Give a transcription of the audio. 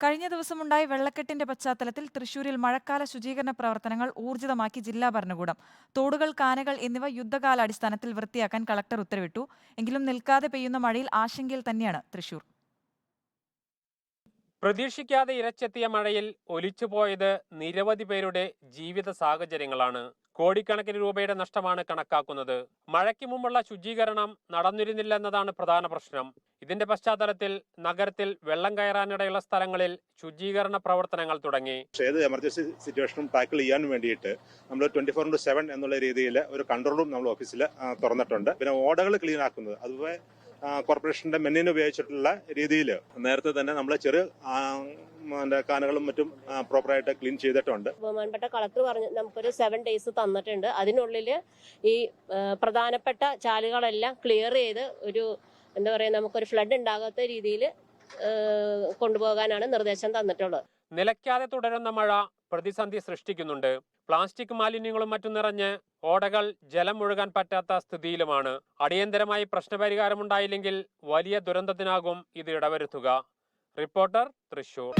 കഴിഞ്ഞ ദിവസമുണ്ടായ വെള്ളക്കെട്ടിന്റെ പശ്ചാത്തലത്തിൽ തൃശൂരിൽ മഴക്കാല ശുചീകരണ പ്രവർത്തനങ്ങൾ ഊർജിതമാക്കി ജില്ലാ ഭരണകൂടം. തോടുകൾ കാനകൾ എന്നിവ യുദ്ധകാലാടിസ്ഥാനത്തിൽ വൃത്തിയാക്കാൻ കളക്ടർ ഉത്തരവിട്ടു. എങ്കിലും നിൽക്കാതെ പെയ്യുന്ന മഴയിൽ ആശങ്കയിൽ തന്നെയാണ് തൃശൂർ. പ്രതീക്ഷിക്കാതെ ഇരച്ചെത്തിയ മഴയിൽ ഒലിച്ചുപോയത് നിരവധി പേരുടെ ജീവിത സാഹചര്യങ്ങളാണ്. കോടിക്കണക്കിന് രൂപയുടെ നഷ്ടമാണ് കണക്കാക്കുന്നത്. മഴയ്ക്ക് മുമ്പുള്ള ശുചീകരണം നടന്നിരുന്നില്ലെന്നതാണ് പ്രധാന പ്രശ്നം. ഇതിന്റെ പശ്ചാത്തലത്തിൽ നഗരത്തിൽ വെള്ളം കയറാനിടയുള്ള സ്ഥലങ്ങളിൽ ശുചീകരണ പ്രവർത്തനങ്ങൾ തുടങ്ങി. ഏത് എമർജൻസി സിറ്റുവേഷനും ടാക്കിൾ ചെയ്യാൻ വേണ്ടിയിട്ട് നമ്മൾ ട്വന്റി ഫോർ ഇന്റു സെവൻ എന്നുള്ള രീതിയിൽ ഒരു കൺട്രോൾ റൂം നമ്മൾ ഓഫീസിൽ തുറന്നിട്ടുണ്ട്. പിന്നെ ഓടകൾ ക്ലീൻ ആക്കുന്നത്. അതുപോലെ കോർപ്പറേഷന്റെ മെന്നിന് ഉപയോഗിച്ചിട്ടുള്ള രീതിയിൽ നേരത്തെ തന്നെ നമ്മൾ ചെറു ആ, മറ്റേ കാനകളും മറ്റും പ്രോപ്പറായിട്ട് ക്ലീൻ ചെയ്തിട്ടുണ്ട്. ബഹുമാനപ്പെട്ട കളക്ടർ പറഞ്ഞു നമുക്കൊരു സെവൻ ഡേയ്സ് തന്നിട്ടുണ്ട്. അതിനുള്ളിൽ ഈ പ്രധാനപ്പെട്ട ചാലുകളെല്ലാം ക്ലിയർ ചെയ്ത് ഒരു എന്താ പറയുക നമുക്കൊരു ഫ്ലഡ് ഉണ്ടാകാത്ത രീതിയിൽ കൊണ്ടുപോകാനാണ് നിർദ്ദേശം തന്നിട്ടുള്ളത്. നിലയ്ക്കാതെ തുടരുന്ന മഴ പ്രതിസന്ധി സൃഷ്ടിക്കുന്നുണ്ട്. പ്ലാസ്റ്റിക് മാലിന്യങ്ങളും മറ്റും നിറഞ്ഞ് ഓടകൾ ജലം ഒഴുകാൻ പറ്റാത്ത സ്ഥിതിയിലുമാണ്. അടിയന്തരമായി പ്രശ്നപരിഹാരമുണ്ടായില്ലെങ്കിൽ വലിയ ദുരന്തത്തിനാകും ഇത് ഇടവരുത്തുക. റിപ്പോർട്ടർ തൃശൂർ.